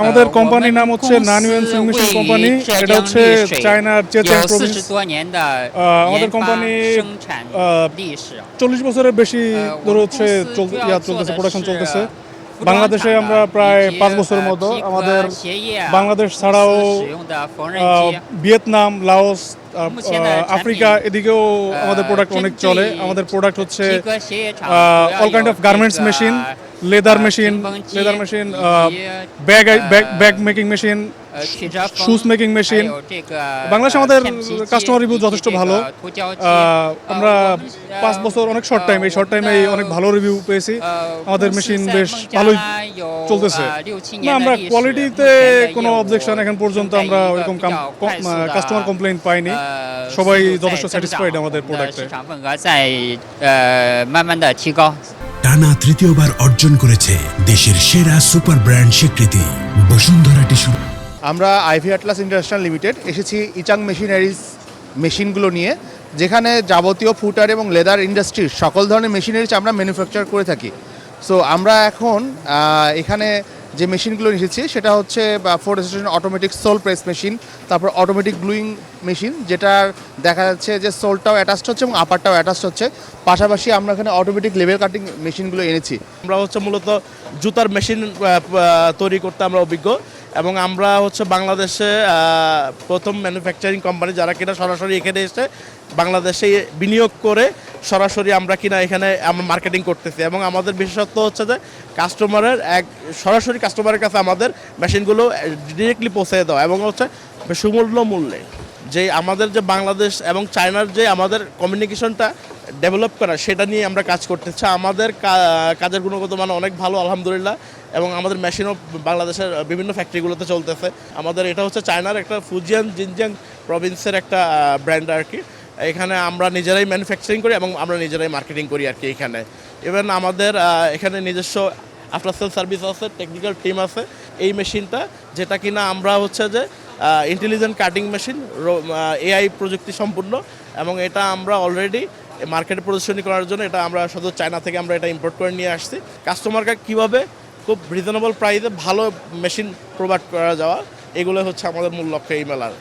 আমাদের কোম্পানির নাম হচ্ছে নানইউএন সিমিশন কোম্পানি এটা হচ্ছে চায়নার চেচেন প্রভিন্স আমাদের কোম্পানি uh, চল্লিশ বছরের বেশি ধরে হচ্ছে চলতেছে প্রোডাকশন চলতেছে। বাংলাদেশে আমরা প্রায় পাঁচ বছরের মতো আমাদের বাংলাদেশ ছাড়াও ভিয়েতনাম লাওস আফ্রিকা এদিকেও আমাদের প্রোডাক্ট অনেক চলে। আমাদের প্রোডাক্ট হচ্ছে all kind of garments machine leather machine leather machine bag bag making machine shoes making machine বাংলাদেশে আমাদের uh, কাস্টমার রিভিউ যথেষ্ট ভালো। uh, uh, আমরা পাঁচ বছর অনেক শর্ট টাইম এই শর্ট টাইমে অনেক ভালো রিভিউ পেয়েছি। আমাদের মেশিন বেশ ভালোই চলতেছে। না আমরা কোয়ালিটিতে কোনো অবজেকশন এখন পর্যন্ত আমরা ওইরকম কাস্টমার কমপ্লেন পাইনি। সবাই যথেষ্ট স্যাটিসফাইড আমাদের প্রোডাক্টে টানা তৃতীয়বার অর্জন করেছে দেশের সেরা সুপার ব্র্যান্ড স্বীকৃতি। বসুন্ধরা টিস্যু। আমরা আইভি আটলাস ইন্টারন্যাশনাল লিমিটেড এসেছি ইচাং মেশিনারিজ মেশিনগুলো নিয়ে, যেখানে যাবতীয় ফুটার এবং লেদার ইন্ডাস্ট্রির সকল ধরনের মেশিনারিজ আমরা ম্যানুফ্যাকচার করে থাকি। সো আমরা এখন এখানে যে মেশিনগুলো এসেছে, সেটা হচ্ছে four station automatic sole press machine তারপর অটোমেটিক গ্লুইং মেশিন যেটার দেখা যাচ্ছে যে সোলটাও অ্যাটাচড হচ্ছে এবং আপারটাও অ্যাটাচড হচ্ছে। পাশাপাশি আমরা এখানে অটোমেটিক লেভেল কাটিং মেশিনগুলো এনেছি। আমরা হচ্ছে মূলত জুতার মেশিন তৈরি করতে আমরা অভিজ্ঞ। এবং আমরা হচ্ছে বাংলাদেশে প্রথম ম্যানুফ্যাকচারিং কোম্পানি যারা কিনা সরাসরি এখানে এসে বাংলাদেশে বিনিয়োগ করে সরাসরি আমরা কিনা এখানে আমরা মার্কেটিং করতেছি। এবং আমাদের বিশেষত্ব হচ্ছে যে কাস্টমারের এক, সরাসরি কাস্টমারের কাছে আমাদের মেশিনগুলো ডিরেক্টলি পৌঁছে দেওয়া এবং হচ্ছে সুমূল্য মূল্যে। যে আমাদের যে বাংলাদেশ এবং চায়নার যে আমাদের কমিউনিকেশনটা ডেভেলপ করা, সেটা নিয়ে আমরা কাজ করতেছি। আমাদের কাজের গুণগত মান অনেক ভালো, আলহামদুলিল্লাহ, এবং আমাদের মেশিনও বাংলাদেশের বিভিন্ন ফ্যাক্টরিগুলোতে চলতেছে। আমাদের এটা হচ্ছে চায়নার একটা ফুজিয়ান জিনজিয়াং প্রভিন্সের একটা ব্র্যান্ড আর কি। এখানে আমরা নিজেরাই ম্যানুফ্যাকচারিং করি এবং আমরা নিজেরাই মার্কেটিং করি আর কি এখানে। ইভেন আমাদের এখানে নিজস্ব আফটার সেল সার্ভিস আছে টেকনিক্যাল টিম আছে, এই মেশিনটা যেটা কিনা আমরা হচ্ছে যে ইন্টেলিজেন্ট কাটিং মেশিন এআই প্রযুক্তি সম্পূর্ণ, এবং এটা আমরা অলরেডি মার্কেটে প্রদর্শনী করার জন্য এটা আমরা শুধু চায়না থেকে আমরা এটা ইম্পোর্ট করে নিয়ে আসছি। কাস্টমারকে কীভাবে? খুব রিজনেবল প্রাইসে ভালো মেশিন প্রোভাইড করা যাওয়া এগুলো হচ্ছে আমাদের মূল লক্ষ্য এই মেলার।